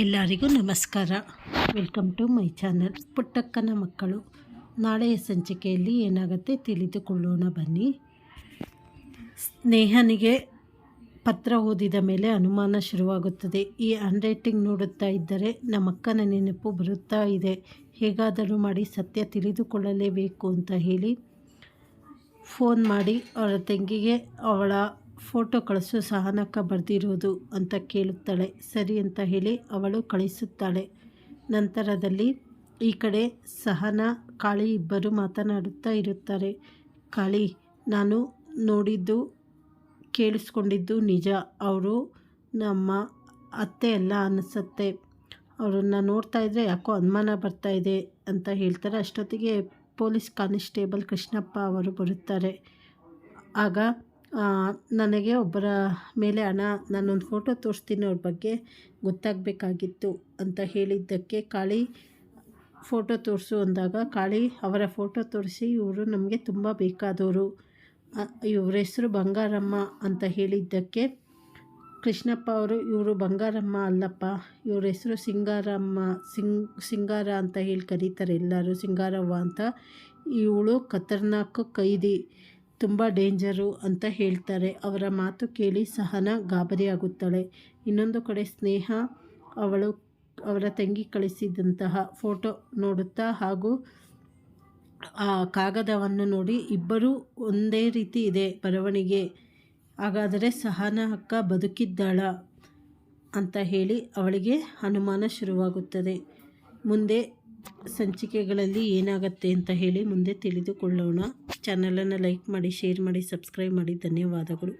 ಎಲ್ಲರಿಗೂ ನಮಸ್ಕಾರ. Welcome to my channel Puttakkana Makkalu. ನಾಳೆಯ ಸಂಚಿಕೆಯಲ್ಲಿ ಏನಾಗುತ್ತೆ ತಿಳಿದುಕೊಳ್ಳೋಣ ಬನ್ನಿ. ಸ್ನೇಹನಿಗೆ ಪತ್ರ ಓದಿದ ಮೇಲೆ ಅನುಮಾನ ಶುರುವಾಗುತ್ತದೆ. ಈ ಹ್ಯಾಂಡ್ ರೈಟಿಂಗ್ ನೋಡುತ್ತಾ ಇದ್ದರೆ ನಮ್ಮಕ್ಕನ ನೆನಪು ಬರುತ್ತಾ ಇದೆ. ಹೇಗಾದರೂ ಮಾಡಿ ಸತ್ಯ ತಿಳಿದುಕೊಳ್ಳಲೇಬೇಕು ಅಂತ ಹೇಳಿ ಫೋನ್ ಮಾಡಿ ಅವಳ ತಂಗಿಗೆ ಅವಳ ಫೋಟೋ ಕಳಿಸು ಸಹನಕ್ಕ ಬರೆದಿರೋದು ಅಂತ ಕೇಳುತ್ತಾಳೆ. ಸರಿ ಅಂತ ಹೇಳಿ ಅವಳು ಕಳಿಸುತ್ತಾಳೆ. ನಂತರದಲ್ಲಿ ಈ ಕಡೆ ಸಹನ, ಕಾಳಿ ಇಬ್ಬರು ಮಾತನಾಡುತ್ತಾ ಇರುತ್ತಾರೆ. ಕಾಳಿ, ನಾನು ನೋಡಿದ್ದು, ಕೇಳಿಸ್ಕೊಂಡಿದ್ದು ನಿಜ. ಅವರು ನಮ್ಮ ಅತ್ತೆ ಎಲ್ಲ ಅನಿಸುತ್ತೆ. ಅವರನ್ನು ನೋಡ್ತಾ ಇದ್ದರೆ ಯಾಕೋ ಅನುಮಾನ ಬರ್ತಾ ಇದೆ ಅಂತ ಹೇಳ್ತಾರೆ. ಅಷ್ಟೊತ್ತಿಗೆ ಪೊಲೀಸ್ ಕಾನಿಸ್ಟೇಬಲ್ ಕೃಷ್ಣಪ್ಪ ಅವರು ಬರುತ್ತಾರೆ. ಆಗ ನನಗೆ ಒಬ್ಬರ ಮೇಲೆ ಹಣ, ನಾನೊಂದು ಫೋಟೋ ತೋರಿಸ್ತೀನಿ ಅವ್ರ ಬಗ್ಗೆ ಗೊತ್ತಾಗಬೇಕಾಗಿತ್ತು ಅಂತ ಹೇಳಿದ್ದಕ್ಕೆ ಕಾಳಿ ಫೋಟೋ ತೋರಿಸು ಅಂದಾಗ ಕಾಳಿ ಅವರ ಫೋಟೋ ತೋರಿಸಿ ಇವರು ನಮಗೆ ತುಂಬ ಬೇಕಾದವರು. ಇವರ ಹೆಸರು ಬಂಗಾರಮ್ಮ ಅಂತ ಹೇಳಿದ್ದಕ್ಕೆ ಕೃಷ್ಣಪ್ಪ ಅವರು, ಇವರು ಬಂಗಾರಮ್ಮ ಅಲ್ಲಪ್ಪ, ಇವ್ರ ಹೆಸರು ಸಿಂಗಾರಮ್ಮ ಸಿಂಗ್ ಸಿಂಗಾರ ಅಂತ ಹೇಳಿ ಕರೀತಾರೆ ಎಲ್ಲರೂ, ಸಿಂಗಾರವ್ವ ಅಂತ. ಇವಳು ಖತರ್ನಾಕ್ ಕೈದಿ. ತುಂಬ ಡೇಂಜರು ಅಂತ ಹೇಳ್ತಾರೆ. ಅವರ ಮಾತು ಕೇಳಿ ಸಹನ ಗಾಬರಿಯಾಗುತ್ತಾಳೆ. ಇನ್ನೊಂದು ಕಡೆ ಸ್ನೇಹ ಅವಳು ಅವರ ತಂಗಿ ಕಳಿಸಿದಂತಹ ಫೋಟೋ ನೋಡುತ್ತಾ ಹಾಗೂ ಆ ಕಾಗದವನ್ನು ನೋಡಿ ಇಬ್ಬರೂ ಒಂದೇ ರೀತಿ ಇದೆ ಬರವಣಿಗೆ. ಹಾಗಾದರೆ ಸಹನ ಅಕ್ಕ ಬದುಕಿದ್ದಾಳ ಅಂತ ಹೇಳಿ ಅವಳಿಗೆ ಅನುಮಾನ ಶುರುವಾಗುತ್ತದೆ. ಮುಂದೆ ಸಂಚಿಕೆಗಳಲ್ಲಿ ಏನಾಗುತ್ತೆ ಅಂತ ಹೇಳಿ ಮುಂದೆ ತಿಳಿದುಕೊಳ್ಳೋಣ. ಚಾನಲನ್ನು ಲೈಕ್ ಮಾಡಿ ಶೇರ್ ಮಾಡಿ ಸಬ್ಸ್ಕ್ರೈಬ್ ಮಾಡಿ. ಧನ್ಯವಾದಗಳು.